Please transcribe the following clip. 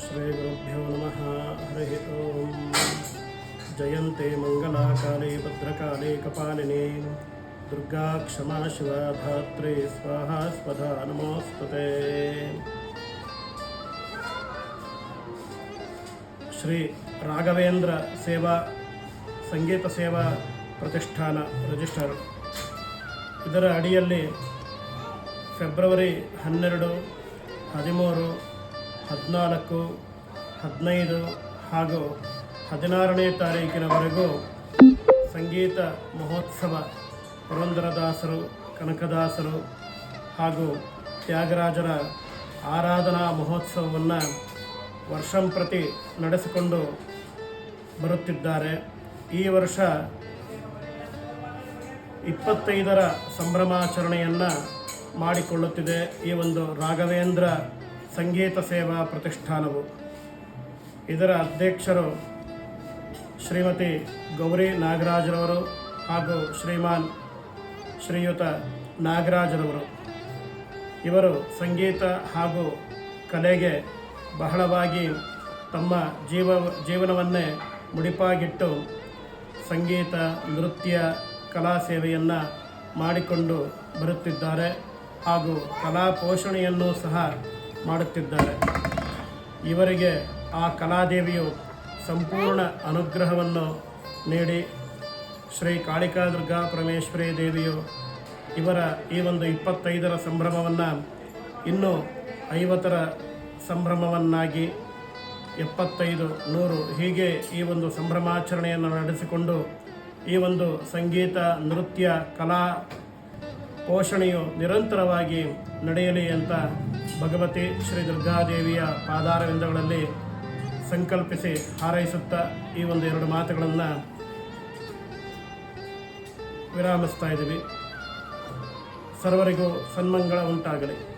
श्रीगुरुभ्यो नमः हरिः ॐ जयन्ते मङ्गलाकाले भद्रकाले कपालिने दुर्गा क्षमा शिवा धात्रे स्वाहा स्वधा नमोऽस्तुते ಶ್ರೀ ರಾಘವೇಂದ್ರ ಸೇವಾ ಸಂಗೀತ ಸೇವಾ ಪ್ರತಿಷ್ಠಾನ ರಿಜಿಸ್ಟರ್ ಇದರ ಅಡಿಯಲ್ಲಿ ಫೆಬ್ರವರಿ ಹನ್ನೆರಡು ಹದಿಮೂರು ಹದಿನಾಲ್ಕು, ಹದಿನೈದು ಹಾಗೂ ಹದಿನಾರನೇ ತಾರೀಕಿನವರೆಗೂ ಸಂಗೀತ ಮಹೋತ್ಸವ ಪುರಂದರದಾಸರು, ಕನಕದಾಸರು ಹಾಗೂ ತ್ಯಾಗರಾಜರ ಆರಾಧನಾ ಮಹೋತ್ಸವವನ್ನು ವರ್ಷಂಪ್ರತಿ ನಡೆಸಿಕೊಂಡು ಬರುತ್ತಿದ್ದಾರೆ. ಈ ವರ್ಷ ಇಪ್ಪತ್ತೈದರ ಸಂಭ್ರಮಾಚರಣೆಯನ್ನು ಮಾಡಿಕೊಳ್ಳುತ್ತಿದೆ ಈ ಒಂದು ರಾಘವೇಂದ್ರ ಸಂಗೀತ ಸೇವಾ ಪ್ರತಿಷ್ಠಾನವು. ಇದರ ಅಧ್ಯಕ್ಷರು ಶ್ರೀಮತಿ ಗೌರಿ ನಾಗರಾಜರವರು ಹಾಗೂ ಶ್ರೀಮಾನ್ ಶ್ರೀಯುತ ನಾಗರಾಜರವರು. ಇವರು ಸಂಗೀತ ಹಾಗೂ ಕಲೆಗೆ ಬಹಳವಾಗಿ ತಮ್ಮ ಜೀವ, ಜೀವನವನ್ನೇ ಮುಡಿಪಾಗಿಟ್ಟು ಸಂಗೀತ, ನೃತ್ಯ, ಕಲಾ ಸೇವೆಯನ್ನು ಮಾಡಿಕೊಂಡು ಬರುತ್ತಿದ್ದಾರೆ ಹಾಗೂ ಕಲಾ ಪೋಷಣೆಯನ್ನು ಸಹ ಮಾಡುತ್ತಿದ್ದಾರೆ. ಇವರಿಗೆ ಆ ಕಲಾದೇವಿಯು ಸಂಪೂರ್ಣ ಅನುಗ್ರಹವನ್ನು ನೀಡಿ ಶ್ರೀ ಕಾಳಿಕಾ ದುರ್ಗಾ ಪರಮೇಶ್ವರಿ ದೇವಿಯು ಇವರ ಈ ಒಂದು ಇಪ್ಪತ್ತೈದರ ಸಂಭ್ರಮವನ್ನು ಇನ್ನೂ ಐವತ್ತರ ಸಂಭ್ರಮವನ್ನಾಗಿ ಎಪ್ಪತ್ತೈದು ನೂರು ಹೀಗೆ ಈ ಒಂದು ಸಂಭ್ರಮಾಚರಣೆಯನ್ನು ನಡೆಸಿಕೊಂಡು ಈ ಒಂದು ಸಂಗೀತ, ನೃತ್ಯ, ಕಲಾ ಪೋಷಣೆಯು ನಿರಂತರವಾಗಿ ನಡೆಯಲಿ ಅಂತ ಭಗವತಿ ಶ್ರೀ ದುರ್ಗಾದೇವಿಯ ಪಾದಾರವಿಂದಗಳಲ್ಲಿ ಸಂಕಲ್ಪಿಸಿ ಹಾರೈಸುತ್ತಾ ಈ ಒಂದು ಎರಡು ಮಾತುಗಳನ್ನು ವಿರಾಮಿಸ್ತಾ ಇದ್ದೀವಿ. ಸರ್ವರಿಗೂ ಸನ್ಮಂಗಳ ಉಂಟಾಗಲಿ.